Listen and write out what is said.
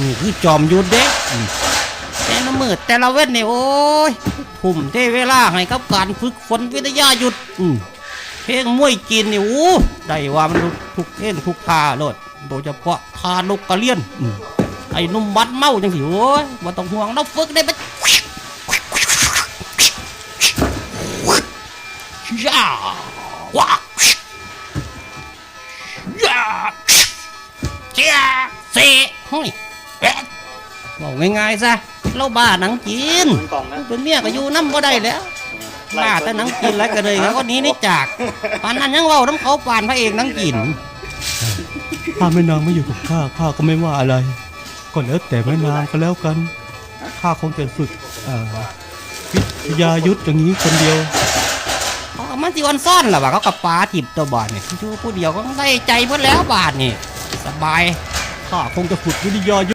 นี่คือจอมยุทธเด้อืมแต่ละมือแต่ละเว้นเนี่ยโอ้ยทุ่มเทเวลาให้กับการฝึกฝนวิทยาหยุทธอืมเพลงมวยจีนนี่โอ้ได้ว่ามันทุกเล่นทุกท่าโลดโดยเฉพาะท่านกกระเลียนไอ้นุ่มบัดเมาจังสิโอ้ยบ่ต้องห่วงเราฝึกได้ปะย่าว้าย่าเจ้าเซ่ห้อ๊ะ บอกง่ายๆซะเราบ้าหนังจีนกล่องนะเป็นเมียก็อยู่น้ำบ่ได้แล้วบ้าแต่หนังจีนแล้วก็เลยเขาก็หนี้นี่จากปานนั้นยังเว้าน้ำเขาปานพระเอกหนังจีนถ้าแม่นางไม่อยู่กับข้าข้าก็ไม่ว่าอะไรก็แล้วแต่แม่นางก็แล้วกันข้าคงจะฝึกเอ่อวิทยายุทธอย่างนี้คนเดียวเขาก็มันสิวันซ่อนล่ะว่าเขากับปลาทิบตัวบาทนี่อยู่ผู้เดียวก็ได้ใจเพิ่นแล้วบาทนี่สบายข้าคงจะฝึกวิทยายุทธ